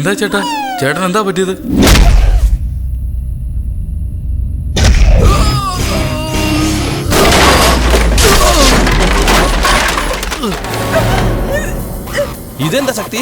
എന്താ ചേട്ടാ? ചേട്ടൻ എന്താ പറ്റിയത്? ഇതെന്താ ശക്തി?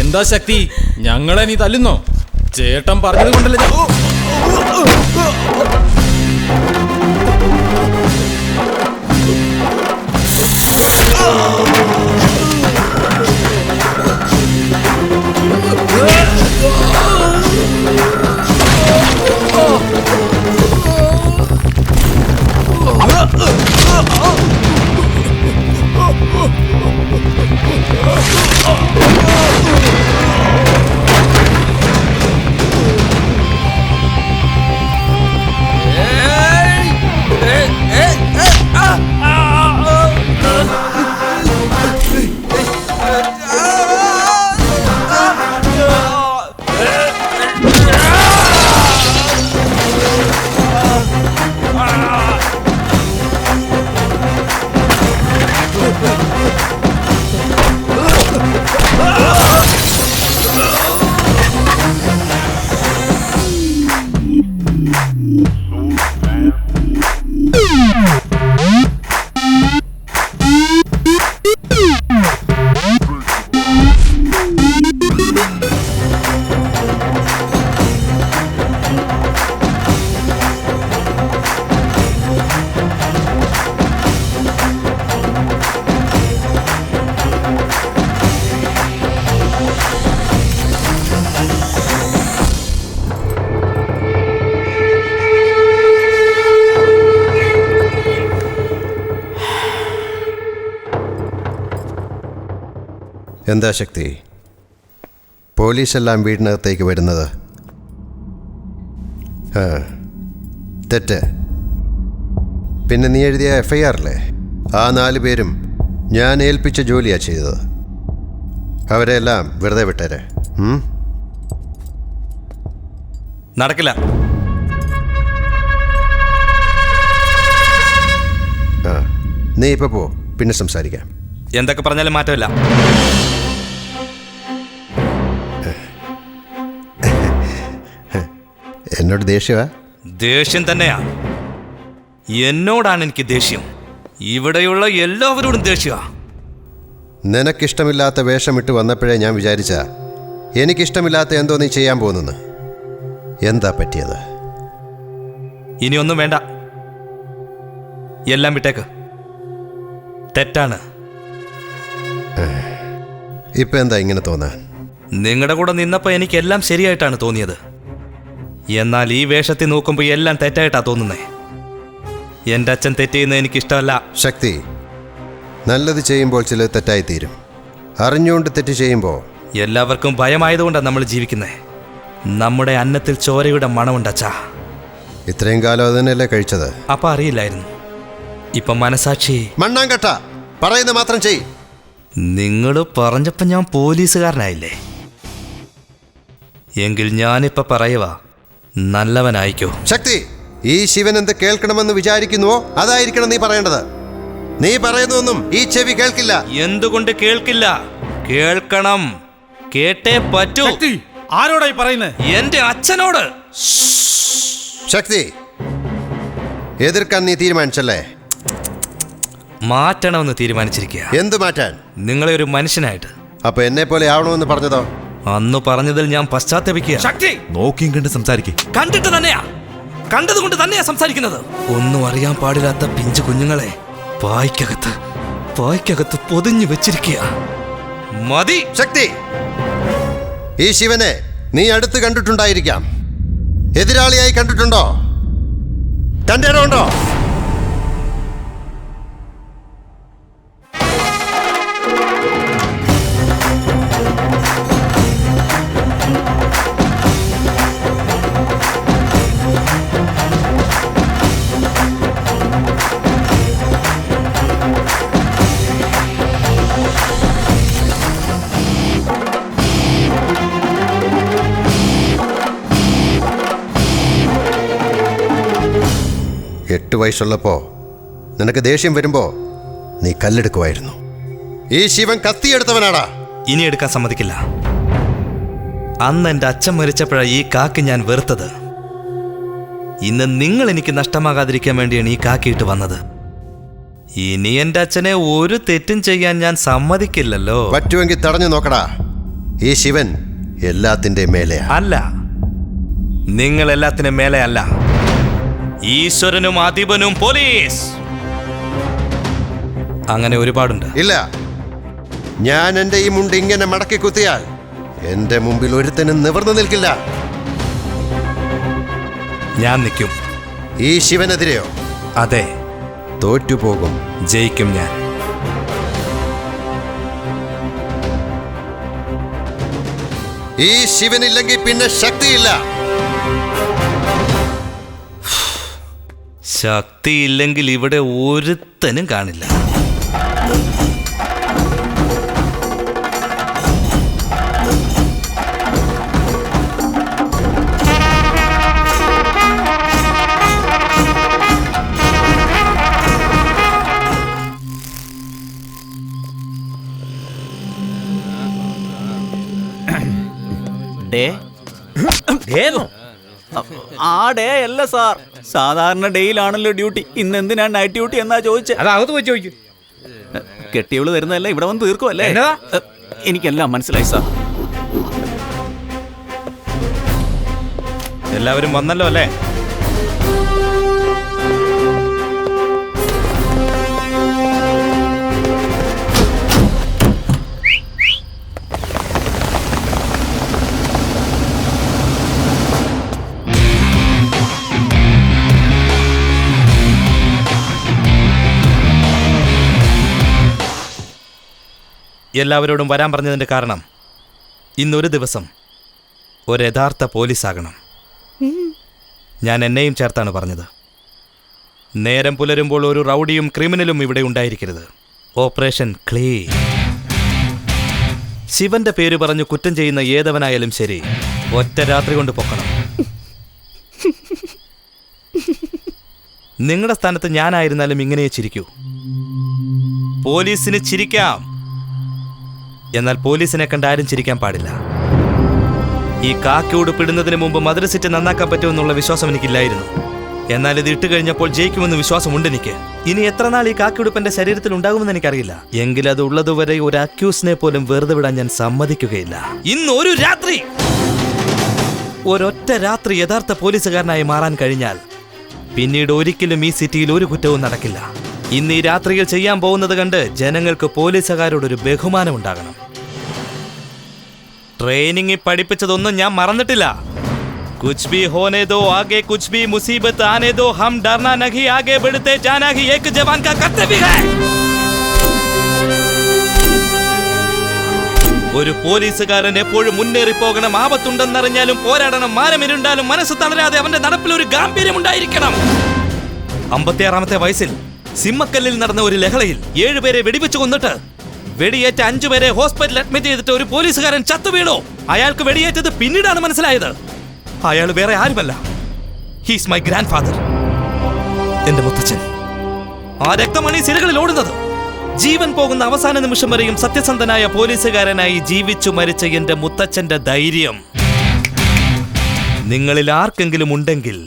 എന്താ ശക്തി? ഞങ്ങളെ നീ തല്ലുന്നോ? ചേട്ടൻ പറഞ്ഞത് കൊണ്ടല്ലേ ഞാൻ- എന്താ ശക്തി? പോലീസെല്ലാം വീടിനകത്തേക്ക് വരുന്നത്. ആ തെറ്റ്. പിന്നെ നീ എഴുതിയ എഫ് ഐ ആറില്ലേ ആ നാല് പേരും ഞാൻ ഏൽപ്പിച്ച ജോലിയാണ് ചെയ്തത്. അവരെല്ലാം വെറുതെ വിട്ടേരെ. നടക്കില്ല. ആ നീ ഇപ്പോൾ പോ. പിന്നെ സംസാരിക്കാം. എന്തൊക്കെ പറഞ്ഞാലും മാറ്റമില്ല. എന്നോട് ദേഷ്യവാ? ദേഷ്യം തന്നെയാ. എന്നോടാണ് എനിക്ക് ദേഷ്യം. ഇവിടെയുള്ള എല്ലാവരോടും ദേഷ്യ. നിനക്കിഷ്ടമില്ലാത്ത വേഷമിട്ട് വന്നപ്പോഴേ ഞാൻ വിചാരിച്ച എനിക്കിഷ്ടമില്ലാത്ത എന്തോ നീ ചെയ്യാൻ പോകുന്നെന്ന്. എന്താ പറ്റിയത്? ഇനിയൊന്നും വേണ്ട. എല്ലാം വിട്ടേക്ക്. തെറ്റാണ്. ഇപ്പം എന്താ ഇങ്ങനെ തോന്നാൻ? നിങ്ങളുടെ കൂടെ നിന്നപ്പോൾ എനിക്കെല്ലാം ശരിയായിട്ടാണ് തോന്നിയത്. എന്നാൽ ഈ വേഷത്തിൽ നോക്കുമ്പോൾ എല്ലാം തെറ്റായിട്ടാ തോന്നുന്നേ. എന്റെ അച്ഛൻ തെറ്റെയ്യുന്ന എനിക്കിഷ്ടമല്ല. ശക്തി നല്ലത് ചെയ്യുമ്പോൾ ചില തെറ്റായി തീരും. അറിഞ്ഞുകൊണ്ട് തെറ്റ് ചെയ്യുമ്പോൾ എല്ലാവർക്കും ഭയമായതുകൊണ്ടാണ് നമ്മൾ ജീവിക്കുന്നത് നമ്മുടെ അന്നത്തിൽ ചോരയുടെ മണമുണ്ട് അച്ഛാ. ഇത്രയും കാലം അത് തന്നെയല്ലേ കഴിച്ചത്? അപ്പൊ അറിയില്ലായിരുന്നു. ഇപ്പൊ മനസാക്ഷി. മണ്ണാങ്കട്ട പറയുന്ന മാത്രം ചെയ്. നിങ്ങൾ പറഞ്ഞപ്പോൾ ഞാൻ പോലീസുകാരനായില്ലേ? എങ്കിൽ ഞാനിപ്പോൾ പറയുക നല്ലവനായിക്കോ. ശക്തി ഈ ശിവൻ എന്ത് കേൾക്കണമെന്ന് വിചാരിക്കുന്നുവോ? അതായിരിക്കണം നീ പറയേണ്ടത്. നീ പറയുന്നൊന്നും ഈ ചെവി കേൾക്കില്ല. എന്തുകൊണ്ട് കേൾക്കില്ല? കേൾക്കണം. കേട്ടേ പറ്റൂ. ആരോടായി പറയുന്നത് എന്റെ അച്ഛനോട്. ശക്തി എതിർക്കാൻ നീ തീരുമാനിച്ചല്ലേ? മാറ്റണമെന്ന് തീരുമാനിച്ചിരിക്കുക എന്ത് മാറ്റാൻ? നിങ്ങളെ ഒരു മനുഷ്യനായിട്ട്. അപ്പൊ എന്നെ പോലെ ആവണമെന്ന് പറഞ്ഞതോ? അന്ന് പറഞ്ഞതിൽ ഞാൻ പശ്ചാത്തപിക്കുക ശക്തി! നോക്കിയും കണ്ട് സംസാരിക്കേ. കണ്ടിട്ട് തന്നെയാ. കണ്ടതുകൊണ്ട് തന്നെയാ സംസാരിക്കുന്നത്. ഒന്നും അറിയാൻ പാടില്ലാത്ത പിഞ്ചു കുഞ്ഞുങ്ങളെ പായ്ക്കകത്ത് പായ്ക്കകത്ത് പൊതിഞ്ഞു വെച്ചിരിക്കുക മതി. ശക്തി! ഈ ശിവനെ നീ അടുത്ത് കണ്ടിട്ടുണ്ടായിരിക്കാം. എതിരാളിയായി കണ്ടിട്ടുണ്ടോ? തന്റെ വയസ്സുള്ളപ്പോൾ നിനക്ക് ദേഷ്യം വരുമ്പോ നീ കല്ലെടുക്കുമായിരുന്നു ഈ ശിവൻ കത്തിയെടുത്തവനാടാ. ഇനി എടുക്കാൻ സമ്മതിക്കില്ല. അന്ന് എന്റെ അച്ഛൻ മരിച്ചപ്പോഴാണ് ഈ കാക്ക് ഞാൻ വെറുത്തത്. ഇന്ന് നിങ്ങൾ എനിക്ക് നഷ്ടമാകാതിരിക്കാൻ വേണ്ടിയാണ് ഈ കാക്കിയിട്ട് വന്നത്. ഇനി എന്റെ അച്ഛനെ ഒരു തെറ്റും ചെയ്യാൻ ഞാൻ സമ്മതിക്കില്ലല്ലോ. പറ്റുമെങ്കിൽ തടഞ്ഞു നോക്കടാ. ഈ ശിവൻ എല്ലാത്തിന്റെ മേലെയാ. അല്ല. നിങ്ങൾ എല്ലാത്തിനും മേലെ അല്ല ഈശ്വരനും അധിപനും പോലീസ്. അങ്ങനെ ഒരുപാടുണ്ട്. ഇല്ല. ഞാൻ എന്റെ ഈ മുണ്ട് ഇങ്ങനെ മടക്കി കുത്തിയാൽ എന്റെ മുമ്പിൽ ഒരുത്തനും നിവർന്നു നിൽക്കില്ല. ഞാൻ നിൽക്കും. ഈ ശിവനെതിരെയോ? അതെ. തോറ്റുപോകും. ജയിക്കും ഞാൻ. ഈ ശിവനില്ലെങ്കിൽ പിന്നെ ശക്തിയില്ല. ശക്തിയില്ലെങ്കിൽ ഇവിടെ ഒരുത്തനും കാണില്ല. ഡേ. ആ ഡേ അല്ല സാർ. സാധാരണ ഡേയിലാണല്ലോ ഡ്യൂട്ടി. ഇന്ന് എന്തിനാണ് നൈറ്റ് ഡ്യൂട്ടി എന്നാ ചോദിച്ചേ? അത് അകത്ത് പോയി ചോദിക്കും. കെട്ടിയവൾ തരുന്നതല്ല? ഇവിടെ വന്ന് തീർക്കുമല്ലേ എന്നതാ? എനിക്കെല്ലാം മനസ്സിലായി സാർ. എല്ലാവരും വന്നല്ലോ അല്ലേ? എല്ലാവരോടും വരാൻ പറഞ്ഞതിന്റെ കാരണം ഇന്നൊരു ദിവസം ഒരു യഥാർത്ഥ പോലീസാകണം. ഞാൻ എന്നെയും ചേർത്താണ് പറഞ്ഞത്. നേരം പുലരുമ്പോൾ ഒരു റൗഡിയും ക്രിമിനലും ഇവിടെ ഉണ്ടായിരിക്കരുത്. ഓപ്പറേഷൻ ക്ലീ. ശിവന്റെ പേര് പറഞ്ഞു കുറ്റം ചെയ്യുന്ന ഏതവനായാലും ശരി ഒറ്റ രാത്രി കൊണ്ട് പൊക്കണം. നിങ്ങളുടെ സ്ഥാനത്ത് ഞാനായിരുന്നാലും ഇങ്ങനെ ചിരിക്കൂ. പോലീസിന് ചിരിക്കാം. എന്നാൽ പോലീസിനെ കണ്ട് ആരും ചിരിക്കാൻ പാടില്ല. ഈ കാക്കി ഉടുപ്പിടുന്നതിന് മുമ്പ് മദ്രസിറ്റ് നന്നാക്കാൻ പറ്റുമെന്നുള്ള വിശ്വാസം എനിക്കില്ലായിരുന്നു. എന്നാൽ ഇത് ഇട്ട് കഴിഞ്ഞപ്പോൾ ജയിക്കുമെന്ന് വിശ്വാസമുണ്ട് എനിക്ക്. ഇനി എത്ര നാൾ ഈ കാക്കി ഉടുപ്പ് എന്റെ ശരീരത്തിൽ ഉണ്ടാകുമെന്ന് എനിക്കറിയില്ല. എങ്കിൽ അത് ഉള്ളതുവരെ ഒരു അക്യൂസിനെ പോലും വെറുതെ വിടാൻ ഞാൻ സമ്മതിക്കുകയില്ല. ഇന്ന് ഒരു രാത്രി! ഒരൊറ്റ രാത്രി യഥാർത്ഥ പോലീസുകാരനായി മാറാൻ കഴിഞ്ഞാൽ പിന്നീട് ഒരിക്കലും ഈ സിറ്റിയിൽ ഒരു കുറ്റവും നടക്കില്ല. ഇന്ന് ഈ രാത്രിയിൽ ചെയ്യാൻ പോകുന്നത് കണ്ട് ജനങ്ങൾക്ക് പോലീസുകാരോടൊരു ബഹുമാനം ഉണ്ടാകണം ട്രെയിനിങ്ങിൽ പഠിപ്പിച്ചതൊന്നും ഞാൻ മറന്നിട്ടില്ല. കുച്ച് ബി ഹോനെ ആകെ കുച്ച് ബി മുസീബത്ത് ആനെ ഹം ഡർന നഹി ആകെ ബിടുത്തെ ജാനാഹി ഏക് ജവാൻ കാ കർത്തവ്യ ഹൈ. ഒരു പോലീസുകാരൻ എപ്പോഴും മുന്നേറി പോകണം. ആപത്തുണ്ടെന്നറിഞ്ഞാലും പോരാടണം. മാനമിരുണ്ടാലും മനസ്സ് തളരാതെ അവന്റെ നടപ്പിൽ ഒരു ഗാംഭീര്യം ഉണ്ടായിരിക്കണം. അമ്പത്തിയാറാമത്തെ വയസ്സിൽ സിമ്മക്കല്ലിൽ നടന്ന ഒരു ലഹളയിൽ ഏഴുപേരെ വെടിവെച്ച് കൊന്നിട്ട് വെടിയേറ്റ അഞ്ചുപേരെ ഹോസ്പിറ്റലിൽ അഡ്മിറ്റ് ചെയ്തിട്ട് ഒരു പോലീസുകാരൻ ചത്തു വീണു. അയാൾക്ക് വെടിയേറ്റത് പിന്നീടാണ് മനസ്സിലായത്. അയാൾ വേറെ ആരുമല്ല. ഹീസ് മൈ ഗ്രാൻഡ് ഫാദർ എന്റെ മുത്തച്ഛൻ. ആ രക്തമാണ് ഈ സിരകളിൽ ഓടുന്നത്. ജീവൻ പോകുന്ന അവസാന നിമിഷം വരെയും സത്യസന്ധനായ പോലീസുകാരനായി ജീവിച്ചു മരിച്ച എന്റെ മുത്തച്ഛന്റെ ധൈര്യം. നിങ്ങളിൽ ആർക്കെങ്കിലും ഉണ്ടെങ്കിൽ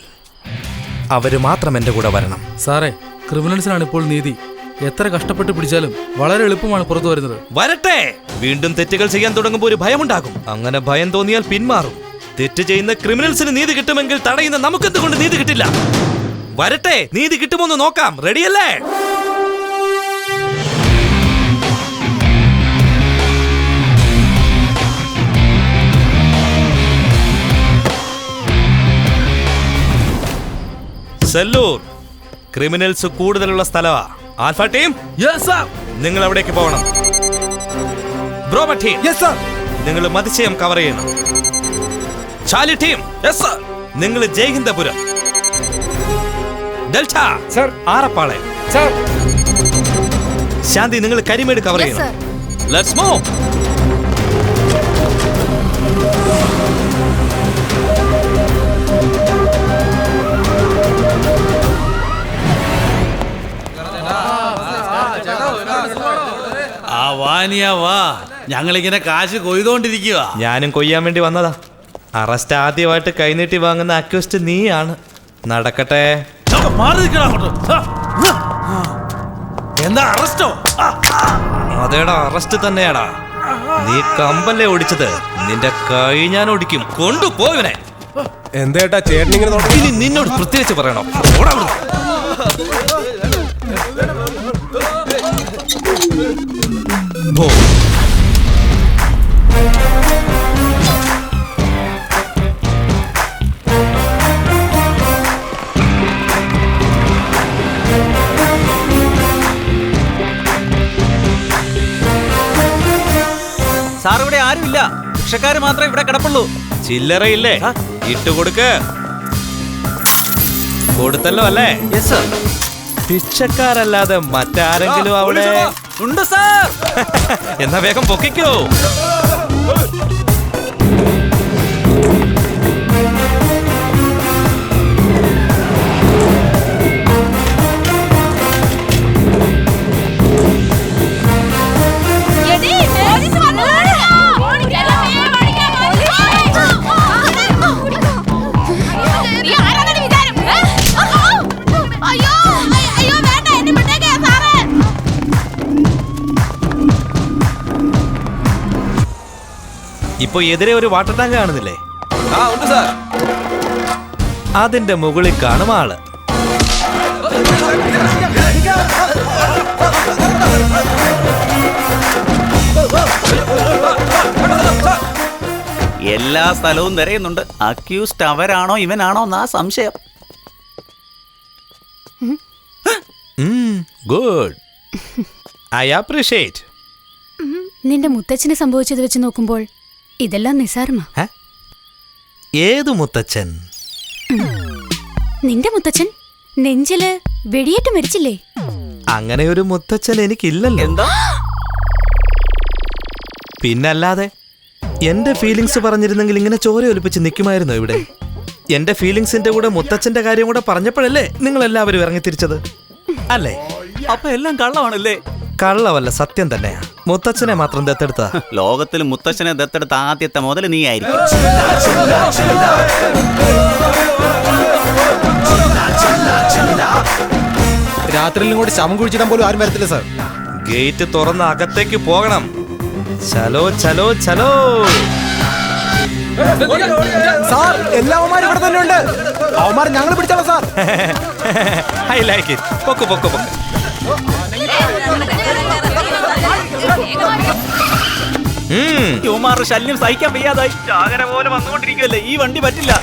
അവർ മാത്രം എന്റെ കൂടെ വരണം. സാറേ ക്രിമിനൽസിനാണ് ഇപ്പോൾ നീതി. എത്ര കഷ്ടപ്പെട്ട് പിടിച്ചാലും വളരെ എളുപ്പമാണ് പുറത്തു വരുന്നത്. വരട്ടെ! വീണ്ടും തെറ്റുകൾ ചെയ്യാൻ തുടങ്ങുമ്പോൾ ഒരു ഭയമുണ്ടാകും. അങ്ങനെ ഭയം തോന്നിയാൽ പിന്മാറും. തെറ്റ് ചെയ്യുന്ന ക്രിമിനൽസിന് നീതി കിട്ടുമെങ്കിൽ തടയുന്ന നമുക്കെന്തുകൊണ്ട് നീതി കിട്ടില്ല? വരട്ടെ! നീതി കിട്ടുമോന്ന് നോക്കാം. റെഡിയല്ലേ? സെല്ലൂർ ക്രിമിനൽസ് കൂടുതലുള്ള സ്ഥലമാ ആൽഫ ടീം? യെസ് സർ നിങ്ങൾ അവിടേക്ക് പോകണം. ബ്രോമ ടീം യെസ് സർ നിങ്ങൾ മതിശയം കവർ ചെയ്യണം. ചാലി ടീം. യെസ് സർ നിങ്ങൾ Jaihindpuram. Delta. Sir Arappalayam. Sir Shanti നിങ്ങൾ കരിമേട് കവർ ചെയ്യണം. ലെറ്റ്സ് മൂവ് വാനിയ വാ. ഞങ്ങളിങ്ങനെ കാശ് കൊയ്തോണ്ടിരിക്കുക ഞാനും കൊയ്യാൻ വേണ്ടി വന്നതാ. അറസ്റ്റ് ആദ്യമായിട്ട് കൈനീട്ടി വാങ്ങുന്ന അക്യൂസ്റ്റ് നീയാണ്. നടക്കട്ടെ. മാറി. എന്താ അറസ്റ്റോ അതേടാ അറസ്റ്റ് തന്നെയാടാ. നീ കമ്പല്ലേ ഓടിച്ചത്? നിന്റെ കൈ ഞാൻ ഓടിക്കും കൊണ്ടുപോയവനെ എന്തേട്ടാ ചേട്ടൻ ഇങ്ങനെ നിന്നോട് പ്രത്യേകിച്ച് പറയണോ. ഓടാ. ചില്ലറയില്ലേ? ഇട്ടുകൊടുക്ക് കൊടുത്തല്ലോ അല്ലേ? പിച്ചക്കാരല്ലാതെ മറ്റാരെങ്കിലും അവിടെ? ഉണ്ട് സാർ എന്നാ വേഗം പൊക്കിക്കോ. ഇപ്പൊ എതിരെ ഒരു വാട്ടർ ടാങ്ക് കാണുന്നില്ലേ? ആ ഉണ്ട് സാർ. അതിന്റെ മുകളിൽ കാണും ആൾ. എല്ലാ സ്ഥലവും നിറയുന്നുണ്ട്. അക്യൂസ്ഡ് അവരാണോ ഇവനാണോ എന്നാ സംശയം. ഗുഡ് ഐ അപ്രീഷിയേറ്റ് നിന്റെ മുത്തച്ഛനെ സംഭവിച്ചത് വെച്ച് നോക്കുമ്പോൾ ഇതെല്ലാം നിസാരമാ ഏതു മുത്തച്ഛൻ? നിന്റെ മുത്തച്ഛൻ? നെഞ്ചിൽ വെടിയേറ്റ് മരിച്ചില്ലേ? അങ്ങനെ ഒരു മുത്തച്ഛൻ എനിക്കില്ലല്ലോ. എന്താ? പിന്നല്ലാതെ എന്റെ ഫീലിങ്സ് പറഞ്ഞിരുന്നെങ്കിൽ ഇങ്ങനെ ചോര ഒലിപ്പിച്ച് നിൽക്കുമായിരുന്നു ഇവിടെ? എന്റെ ഫീലിങ്സിന്റെ കൂടെ മുത്തച്ഛന്റെ കാര്യം കൂടെ പറഞ്ഞപ്പോഴല്ലേ നിങ്ങൾ എല്ലാവരും ഇറങ്ങി തിരിച്ചത് അല്ലേ? അപ്പൊ എല്ലാം കള്ളമാണല്ലേ? കള്ളവല്ല സത്യം തന്നെയാ. മുത്തച്ഛനെ മാത്രം ദത്തെടുത്ത ലോകത്തിൽ മുത്തച്ഛനെ ദത്തെടുത്ത ആദ്യത്തെ മുതൽ നീ ആയിരിക്കും. രാത്രിയിലും കൂടി ശമം കുഴിച്ചിടാൻ പോലും ആരും വരത്തില്ല സാർ. ഗേറ്റ് തുറന്ന് അകത്തേക്ക് പോകണം. ചലോ ചലോ ചലോ. സാർ എല്ലാ അവന്മാരും ഇവിടെ തന്നെ ഉണ്ട്. അവന്മാർ ഞങ്ങൾ പിടിച്ചോളാം സാർ. ഐ ലൈക്ക് ഇറ്റ് പൊക്ക് പൊക്ക് പൊക്ക്. യുവമാരുടെ ശല്യം സഹിക്കാൻ വയ്യാതായി. ചാകര പോലെ വന്നുകൊണ്ടിരിക്കുവല്ലേ? ഈ വണ്ടി പറ്റില്ല.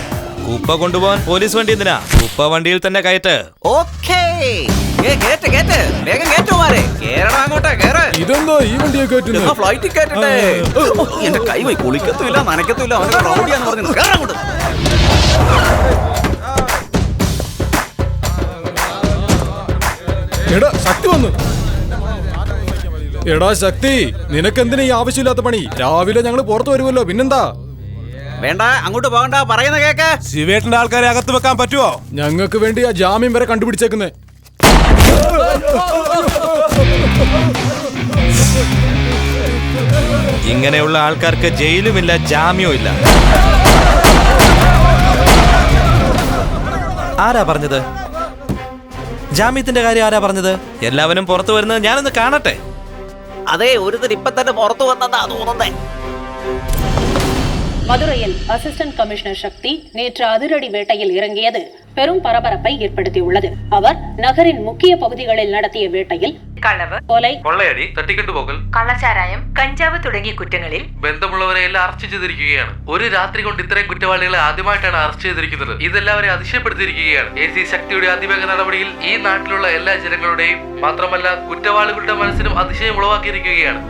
കുപ്പ കൊണ്ടുപോകാൻ പോലീസ് വണ്ടി എന്തിനാ? കുപ്പ വണ്ടിയിൽ തന്നെ കയറ്റ്. ഓക്കേ. കേറ്റ് കേറ്റ്. വേഗം കേറ്റുമാരെ കേരളം അങ്ങോട്ടെ കേറ്. ഇതെന്താ ഈ വണ്ടിയൊക്കെ എന്നാ ഫ്ലൈറ്റിൽ കേറ്റട്ടെ? എന്റെ കൈ പോയി കുളിക്കത്തുമില്ല നനയ്ക്കത്തുമില്ല. അവന്റെ റൗഡിയാന്ന് പറഞ്ഞു കേറാൻ അങ്ങോട്ട്. എടാ ശക്തി വന്നു. എടാ ശക്തി നിനക്കെന്തിനാ ഈ ആവശ്യമില്ലാത്ത പണി? രാവിലെ ഞങ്ങൾ പുറത്തു വരുമല്ലോ പിന്നെന്താ? വേണ്ട അങ്ങോട്ട് പോകണ്ട പറയുന്ന കേക്ക്. ശിവേട്ടന്റെ ആൾക്കാരെ അകത്ത് വെക്കാൻ പറ്റുമോ ഞങ്ങൾക്ക് വേണ്ടി ആ ജാമ്യം വരെ കണ്ടുപിടിച്ചേക്കുന്നേ. ഇങ്ങനെയുള്ള ആൾക്കാർക്ക് ജയിലുമില്ല ജാമ്യവും ഇല്ല. ആരാ പറഞ്ഞത്? ജാമ്യത്തിന്റെ കാര്യം ആരാ പറഞ്ഞത്? എല്ലാവരും പുറത്തു വരുന്നത് ഞാനൊന്ന് കാണട്ടെ. അതെ ഒരുത്തർ ഇപ്പൊ തന്നെ പുറത്തു വന്നതാ തോന്നുന്നേ. மதுரையின் அசிஸ்டன்ட் கமிஷனர் சக்தி நேற்று அதிரடி வேட்டையில் இறங்கியது பெரும் பரபரப்பை ஏற்படுத்தியுள்ளது அவர் நகரின் முக்கிய பகுதிகளில் நடத்திய வேட்டையில் കളവ് കൊലൈ കൊള്ളയടി തട്ടിക്കൊണ്ടുപോകൽ കള്ളച്ചാരായം കഞ്ചാവ് തുടങ്ങിയ കുറ്റങ്ങളിൽ ബന്ധമുള്ളവരെയെല്ലാം അറസ്റ്റ് ചെയ്തിരിക്കുകയാണ്. ഒരു രാത്രി കൊണ്ട് ഇത്രയും കുറ്റവാളികളെ ആദ്യമായിട്ടാണ് അറസ്റ്റ് ചെയ്തിരിക്കുന്നത്. ഇതെല്ലാവരെ അതിശയപ്പെടുത്തിയിരിക്കുകയാണ്. എ സി ശക്തിയുടെ അതിവേഗ നടപടിയിൽ ഈ നാട്ടിലുള്ള എല്ലാ ജനങ്ങളുടെയും മാത്രമല്ല കുറ്റവാളികളുടെ മനസ്സിനും അതിശയം ഉളവാക്കിയിരിക്കുകയാണ്.